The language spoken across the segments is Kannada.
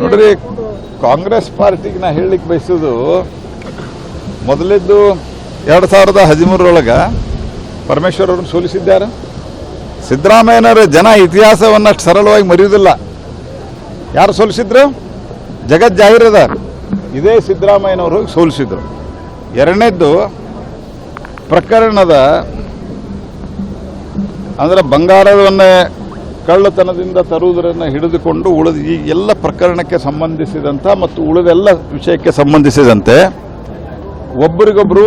ನೋಡ್ರಿ, ಕಾಂಗ್ರೆಸ್ ಪಾರ್ಟಿಗೆ ನಾ ಹೇಳಲಿಕ್ಕೆ ಬಯಸೋದು, ಮೊದಲಿದ್ದು ಎರಡು ಸಾವಿರದ ಹದಿಮೂರರೊಳಗೆ ಪರಮೇಶ್ವರ್ ಅವ್ರನ್ನ ಸೋಲಿಸಿದ್ದಾರೆ. ಸಿದ್ದರಾಮಯ್ಯನವರ ಜನ ಇತಿಹಾಸವನ್ನು ಅಷ್ಟು ಸರಳವಾಗಿ ಮರೆಯುವುದಿಲ್ಲ ಯಾರು ಸೋಲಿಸಿದ್ರು? ಜಗತ್ ಜಾಹೀರದ ಇದೇ ಸಿದ್ದರಾಮಯ್ಯನವರು ಸೋಲಿಸಿದ್ರು. ಎರಡನೇದ್ದು ಪ್ರಕರಣದ, ಅಂದರೆ ಬಂಗಾರವನ್ನೇ ಕಳ್ಳತನದಿಂದ ತರುವುದರನ್ನು ಹಿಡಿದುಕೊಂಡು ಉಳಿದ ಈ ಎಲ್ಲ ಪ್ರಕರಣಕ್ಕೆ ಸಂಬಂಧಿಸಿದಂಥ ಮತ್ತು ಉಳಿದೆಲ್ಲ ವಿಷಯಕ್ಕೆ ಸಂಬಂಧಿಸಿದಂತೆ ಒಬ್ಬರಿಗೊಬ್ಬರು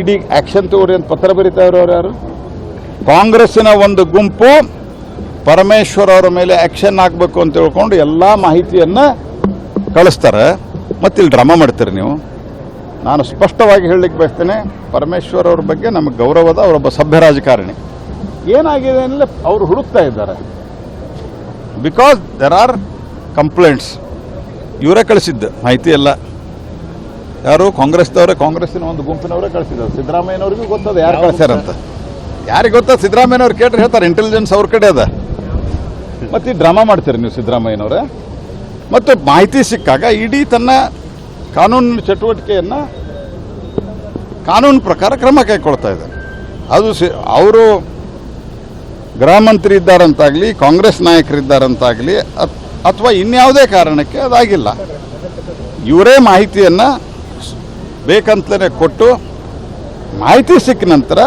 ಇಡೀ ಆಕ್ಷನ್ ತಗೋರಿ ಅಂತ ಪತ್ರ ಬರೀತಾ ಇರೋರು ಯಾರು? ಕಾಂಗ್ರೆಸ್ಸಿನ ಒಂದು ಗುಂಪು ಪರಮೇಶ್ವರ್ ಅವರ ಮೇಲೆ ಆಕ್ಷನ್ ಆಗಬೇಕು ಅಂತ ಹೇಳ್ಕೊಂಡು ಎಲ್ಲ ಮಾಹಿತಿಯನ್ನು ಕಳಿಸ್ತಾರೆ. ಮತ್ತು ಇಲ್ಲಿ ಡ್ರಾಮಾ ಮಾಡ್ತೀರಿ ನೀವು. ನಾನು ಸ್ಪಷ್ಟವಾಗಿ ಹೇಳಲಿಕ್ಕೆ ಬಯಸ್ತೇನೆ, ಪರಮೇಶ್ವರ್ ಅವ್ರ ಬಗ್ಗೆ ನಮಗೆ ಗೌರವದ ಅವರೊಬ್ಬ ಸಭ್ಯ ರಾಜಕಾರಣಿ. ಏನಾಗಿದೆ ಅಂದರೆ ಅವರು ಹುಡುಕ್ತಾ ಇದ್ದಾರೆ. ಬಿಕಾಸ್ ದೆರ್ ಆರ್ ಕಂಪ್ಲೇಂಟ್ಸ್ ಇವರೇ ಕಳಿಸಿದ್ದು ಮಾಹಿತಿ ಎಲ್ಲ. ಯಾರು ಕಾಂಗ್ರೆಸ್ದವರೇ ಕಾಂಗ್ರೆಸ್ಸಿನ ಒಂದು ಗುಂಪಿನವರೇ ಕಳಿಸಿದ್ದಾರೆ. ಸಿದ್ದರಾಮಯ್ಯನವ್ರಿಗೂ ಗೊತ್ತದ ಯಾರು ಕಳಿಸ್ಯಾರಂತ. ಯಾರಿಗೆ ಗೊತ್ತಾ? ಸಿದ್ದರಾಮಯ್ಯನವ್ರು ಕೇಳ್ರಿ ಹೇಳ್ತಾರೆ. ಇಂಟೆಲಿಜೆನ್ಸ್ ಅವ್ರ ಕಡೆ ಅದ. ಮತ್ತೆ ಈ ಡ್ರಾಮಾ ಮಾಡ್ತೀರಿ ನೀವು ಸಿದ್ದರಾಮಯ್ಯನವರೇ. ಮತ್ತು ಮಾಹಿತಿ ಸಿಕ್ಕಾಗ ಇಡೀ ತನ್ನ ಕಾನೂನು ಚಟುವಟಿಕೆಯನ್ನು ಕಾನೂನು ಪ್ರಕಾರ ಕ್ರಮ ಕೈಗೊಳ್ತಾ ಇದೆ ಅದು ಸಿ ಅವರು ಗೃಹ ಮಂತ್ರಿ ಇದ್ದಾರಂತಾಗಲಿ, ಕಾಂಗ್ರೆಸ್ ನಾಯಕರಿದ್ದಾರಂತಾಗಲಿ ಅಥವಾ ಇನ್ಯಾವುದೇ ಕಾರಣಕ್ಕೆ ಅದಾಗಿಲ್ಲ. ಇವರೇ ಮಾಹಿತಿಯನ್ನು ಬೇಕಂತಲೇ ಕೊಟ್ಟು ಮಾಹಿತಿ ಸಿಕ್ಕ ನಂತರ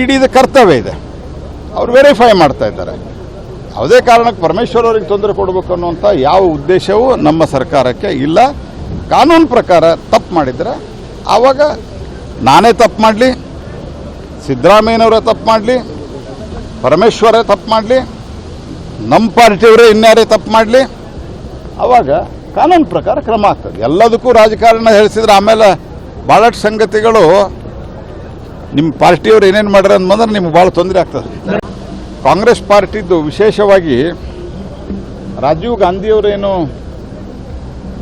ಇಡೀದು ಕರ್ತವ್ಯ ಇದೆ. ಅವ್ರು ವೆರಿಫೈ ಮಾಡ್ತಾ ಇದ್ದಾರೆ. ಯಾವುದೇ ಕಾರಣಕ್ಕೆ ಪರಮೇಶ್ವರ್ ಅವರಿಗೆ ತೊಂದರೆ ಕೊಡಬೇಕು ಅನ್ನುವಂಥ ಯಾವ ಉದ್ದೇಶವೂ ನಮ್ಮ ಸರ್ಕಾರಕ್ಕೆ ಇಲ್ಲ. ಕಾನೂನು ಪ್ರಕಾರ ತಪ್ಪು ಮಾಡಿದರೆ ಆವಾಗ ನಾನೇ ತಪ್ಪು ಮಾಡಲಿ, ಸಿದ್ದರಾಮಯ್ಯನವರೇ ತಪ್ಪು ಮಾಡಲಿ ಪರಮೇಶ್ವರೇ ತಪ್ಪು ಮಾಡಲಿ, ನಮ್ಮ ಪಾರ್ಟಿಯವರೇ ಇನ್ಯಾರೇ ತಪ್ಪು ಮಾಡಲಿ. ಆವಾಗ ಕಾನೂನು ಪ್ರಕಾರ ಕ್ರಮ ಆಗ್ತದೆ. ಎಲ್ಲದಕ್ಕೂ ರಾಜಕಾರಣ ಹೇಳಿಸಿದ್ರೆ ಆಮೇಲೆ ಭಾಳಷ್ಟು ಸಂಗತಿಗಳು ನಿಮ್ಮ ಪಾರ್ಟಿಯವ್ರು ಏನೇನು ಮಾಡ್ಯಾರ ಅಂತಂದ್ರೆ ನಿಮ್ಗೆ ಭಾಳ ತೊಂದರೆ ಆಗ್ತದೆ. ಕಾಂಗ್ರೆಸ್ ಪಾರ್ಟಿದು ವಿಶೇಷವಾಗಿ ರಾಜೀವ್ ಗಾಂಧಿಯವರೇನು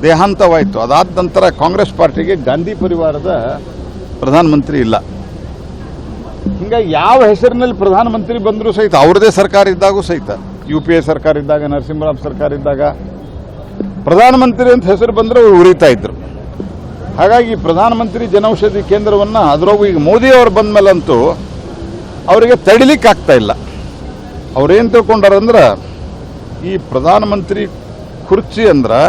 ದೇಹಾಂತವಾಯಿತು. ಅದಾದ ನಂತರ ಕಾಂಗ್ರೆಸ್ ಪಾರ್ಟಿಗೆ ಗಾಂಧಿ ಪರಿವಾರದ ಪ್ರಧಾನಮಂತ್ರಿ ಇಲ್ಲ. ಹಿಂಗಾಗಿ ಯಾವ ಹೆಸರಿನಲ್ಲಿ ಪ್ರಧಾನಮಂತ್ರಿ ಬಂದರೂ ಸಹಿತ, ಅವ್ರದೇ ಸರ್ಕಾರ ಇದ್ದಾಗೂ ಸಹಿತ, ಯು ಪಿ ಎ ಸರ್ಕಾರ ಇದ್ದಾಗ, ನರಸಿಂಹರಾವ್ ಸರ್ಕಾರ ಇದ್ದಾಗ, ಪ್ರಧಾನಮಂತ್ರಿ ಅಂತ ಹೆಸರು ಬಂದರೆ ಅವರು ಉರಿತಾ ಇದ್ರು. ಹಾಗಾಗಿ ಪ್ರಧಾನಮಂತ್ರಿ ಜನೌಷಧಿ ಕೇಂದ್ರವನ್ನು ಅದರೊಳಗೂ ಈಗ ಮೋದಿ ಅವರು ಬಂದ ಮೇಲಂತೂ ಅವರಿಗೆ ತಡಿಲಿಕ್ಕೆ ಆಗ್ತಾ ಇಲ್ಲ. ಅವ್ರೇನು ತಿಳ್ಕೊಂಡಾರಂದ್ರೆ, ಈ ಪ್ರಧಾನಮಂತ್ರಿ ಕುರ್ಚಿ ಅಂದ್ರೆ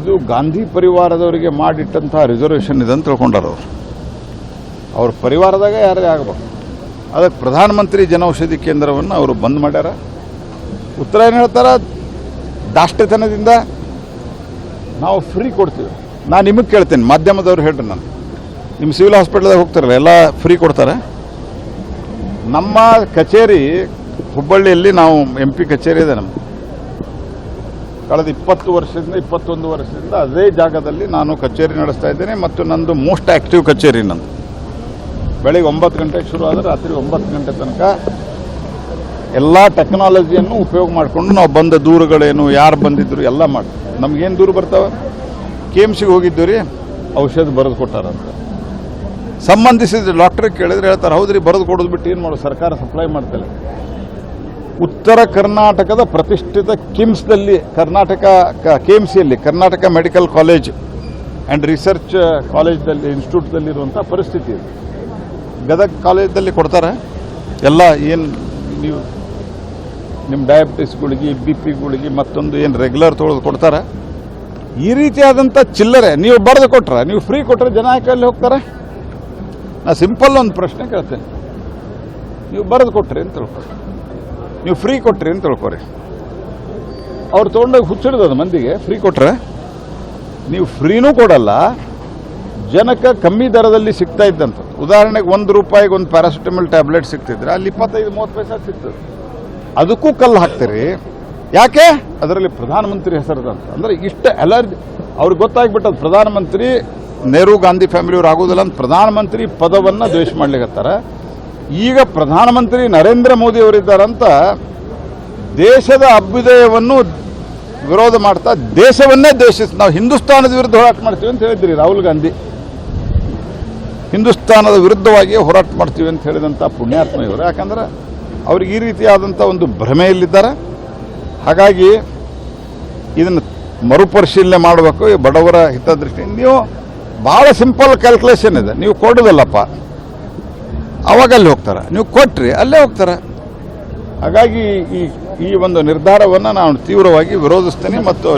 ಇದು ಗಾಂಧಿ ಪರಿವಾರದವರಿಗೆ ಮಾಡಿಟ್ಟಂತಹ ರಿಸರ್ವೇಷನ್ ಇದೆ ಅಂತ ತಿಳ್ಕೊಂಡಾರ ಅವರು ಪರಿವಾರದಾಗ ಯಾರೇ ಆಗಬೇಕು ಅದಕ್ಕೆ ಪ್ರಧಾನಮಂತ್ರಿ ಜನೌಷಧಿ ಕೇಂದ್ರವನ್ನು ಅವರು ಬಂದ್ ಮಾಡ್ಯಾರ. ಉತ್ತರ ಏನು ಹೇಳ್ತಾರ ದಾಷ್ಟ್ಯತನದಿಂದ ನಾವು ಫ್ರೀ ಕೊಡ್ತೀವಿ. ನಾನು ನಿಮಗೆ ಕೇಳ್ತೀನಿ, ಮಾಧ್ಯಮದವ್ರು ಹೇಳ್ರಿ ನಾನು. ನಿಮ್ಮ ಸಿವಿಲ್ ಹಾಸ್ಪಿಟಲ್ದಾಗ ಹೋಗ್ತಾರಲ್ಲ, ಎಲ್ಲ ಫ್ರೀ ಕೊಡ್ತಾರೆ. ನಮ್ಮ ಕಚೇರಿ ಹುಬ್ಬಳ್ಳಿಯಲ್ಲಿ ನಾವು ಎಂ ಪಿ ಕಚೇರಿ ಇದೆ ನಮ್ಮ ಕಳೆದ ಇಪ್ಪತ್ತು ವರ್ಷದಿಂದ, ಇಪ್ಪತ್ತೊಂದು ವರ್ಷದಿಂದ ಅದೇ ಜಾಗದಲ್ಲಿ ನಾನು ಕಚೇರಿ ನಡೆಸ್ತಾ ಇದ್ದೇನೆ ಮತ್ತು ನಂದು ಮೋಸ್ಟ್ ಆ್ಯಕ್ಟಿವ್ ಕಚೇರಿ ನಂದು ಬೆಳಿಗ್ಗೆ ಒಂಬತ್ತು ಗಂಟೆಗೆ ಶುರು ಆದರೆ ರಾತ್ರಿ ಒಂಬತ್ತು ಗಂಟೆ ತನಕ ಎಲ್ಲ ಟೆಕ್ನಾಲಜಿಯನ್ನು ಉಪಯೋಗ ಮಾಡಿಕೊಂಡು ನಾವು ಬಂದ ದೂರುಗಳೇನು, ಯಾರು ಬಂದಿದ್ರು ಎಲ್ಲ ಮಾಡಿ, ನಮಗೇನು ದೂರು ಬರ್ತಾವೆ? ಕೆ ಎಂ ಸಿಗೆ ಹೋಗಿದ್ದು ರೀ, ಔಷಧ ಬರೆದು ಕೊಟ್ಟಾರಂತ. ಸಂಬಂಧಿಸಿದ ಡಾಕ್ಟ್ರಿಗೆ ಕೇಳಿದ್ರೆ ಹೇಳ್ತಾರೆ, ಹೌದ್ರಿ, ಬರೆದು ಕೊಡೋದು ಬಿಟ್ಟು ಏನು ಮಾಡೋದು, ಸರ್ಕಾರ ಸಪ್ಲೈ ಮಾಡ್ತಾರೆ ಉತ್ತರ ಕರ್ನಾಟಕದ ಪ್ರತಿಷ್ಠಿತ ಕಿಮ್ಸ್ದಲ್ಲಿ ಕರ್ನಾಟಕ, ಕೆ ಎಂ ಸಿಯಲ್ಲಿ, Karnataka medical college and research ಕಾಲೇಜ್ದಲ್ಲಿ ಇನ್ಸ್ಟಿಟ್ಯೂಟ್ದಲ್ಲಿರುವಂಥ ಪರಿಸ್ಥಿತಿ ಇದೆ. ಗದಗ ಕಾಲೇಜಲ್ಲಿ ಕೊಡ್ತಾರೆ. ಎಲ್ಲ ಏನು ನೀವು ನಿಮ್ಮ ಡಯಾಬಿಟಿಸ್ಗಳಿಗೆ ಬಿ ಪಿಗಳಿಗೆ ಮತ್ತೊಂದು ಏನು ರೆಗ್ಯುಲರ್ ತೊಳೆದು ಕೊಡ್ತಾರೆ. ಈ ರೀತಿಯಾದಂಥ ಚಿಲ್ಲರೆ ನೀವು ಬರೆದು ಕೊಟ್ರೆ, ನೀವು ಫ್ರೀ ಕೊಟ್ಟರೆ ಜನ ಅಲ್ಲಿ ಹೋಗ್ತಾರೆ? ನಾ ಸಿಂಪಲ್ ಒಂದು ಪ್ರಶ್ನೆ ಕೇಳ್ತೇನೆ. ನೀವು ಬರೆದು ಕೊಟ್ರಿ ಅಂತ ತಿಳ್ಕೊರಿ ನೀವು ಫ್ರೀ ಕೊಟ್ರಿ ಅಂತ ತಿಳ್ಕೊರಿ ಅವ್ರು ತೊಗೊಂಡೋಗಿ ಹುಚ್ಚಿಡ್ದದು ಮಂದಿಗೆ ಫ್ರೀ ಕೊಟ್ರೆ. ನೀವು ಫ್ರೀನೂ ಕೊಡಲ್ಲ, ಜನಕ್ಕೆ ಕಮ್ಮಿ ದರದಲ್ಲಿ ಸಿಗ್ತಾ ಇದ್ದಂಥದ್ದು. ಉದಾಹರಣೆಗೆ ಒಂದು ರೂಪಾಯಿಗೆ ಒಂದು ಪ್ಯಾರಾಸಿಟಮಲ್ ಟ್ಯಾಬ್ಲೆಟ್ ಸಿಗ್ತಿದ್ರೆ ಅಲ್ಲಿ ಇಪ್ಪತ್ತೈದು, ಮೂವತ್ತು ಪೈಸೆ ಸಿಗ್ತದೆ. ಅದಕ್ಕೂ ಕಲ್ಲು ಹಾಕ್ತೀರಿ. ಯಾಕೆ? ಅದರಲ್ಲಿ ಪ್ರಧಾನಮಂತ್ರಿ ಹೆಸರದಂತ. ಅಂದರೆ ಇಷ್ಟು ಅಲರ್ಜಿ, ಅವ್ರಿಗೆ ಗೊತ್ತಾಗ್ಬಿಟ್ಟದ ಪ್ರಧಾನಮಂತ್ರಿ, ನೆಹರು ಗಾಂಧಿ ಫ್ಯಾಮಿಲಿಯವ್ರು ಆಗೋದಿಲ್ಲ ಅಂತ ಪ್ರಧಾನಮಂತ್ರಿ ಪದವನ್ನು ದ್ವೇಷ ಮಾಡ್ಲಿಕತ್ತಾರ. ಈಗ ಪ್ರಧಾನಮಂತ್ರಿ ನರೇಂದ್ರ ಮೋದಿ ಅವರಿದ್ದಾರಂತ, ದೇಶದ ಅಭ್ಯುದಯವನ್ನು ವಿರೋಧ ಮಾಡ್ತಾ ದೇಶವನ್ನೇ ದ್ವೇಷಿಸಿ ನಾವು ಹಿಂದೂಸ್ತಾನದ ವಿರುದ್ಧ ಹೋರಾಟ ಮಾಡ್ತೀವಿ ಅಂತ ಹೇಳಿದ್ರಿ ರಾಹುಲ್ ಗಾಂಧಿ. ಹಿಂದೂಸ್ತಾನದ ವಿರುದ್ಧವಾಗಿ ಹೋರಾಟ ಮಾಡ್ತೀವಿ ಅಂತ ಹೇಳಿದಂಥ ಪುಣ್ಯಾತ್ಮ ಇವರು ಯಾಕಂದ್ರೆ ಅವ್ರಿಗೆ ಈ ರೀತಿಯಾದಂಥ ಒಂದು ಭ್ರಮೆಯಲ್ಲಿದ್ದಾರೆ. ಹಾಗಾಗಿ ಇದನ್ನು ಮರುಪರಿಶೀಲನೆ ಮಾಡಬೇಕು. ಬಡವರ ಹಿತದೃಷ್ಟಿಯಿಂದ ನೀವು ಭಾಳ ಸಿಂಪಲ್ ಕ್ಯಾಲ್ಕುಲೇಷನ್ ಇದೆ. ನೀವು ಕೊಡೋದಲ್ಲಪ್ಪ. ಅವಾಗ ಅಲ್ಲಿ ಹೋಗ್ತಾರೆ. ನೀವು ಕೊಟ್ರಿ, ಅಲ್ಲೇ ಹೋಗ್ತಾರೆ. ಹಾಗಾಗಿ ಈ ಈ ಒಂದು ನಿರ್ಧಾರವನ್ನು ನಾನು ತೀವ್ರವಾಗಿ ವಿರೋಧಿಸ್ತೇನೆ ಮತ್ತು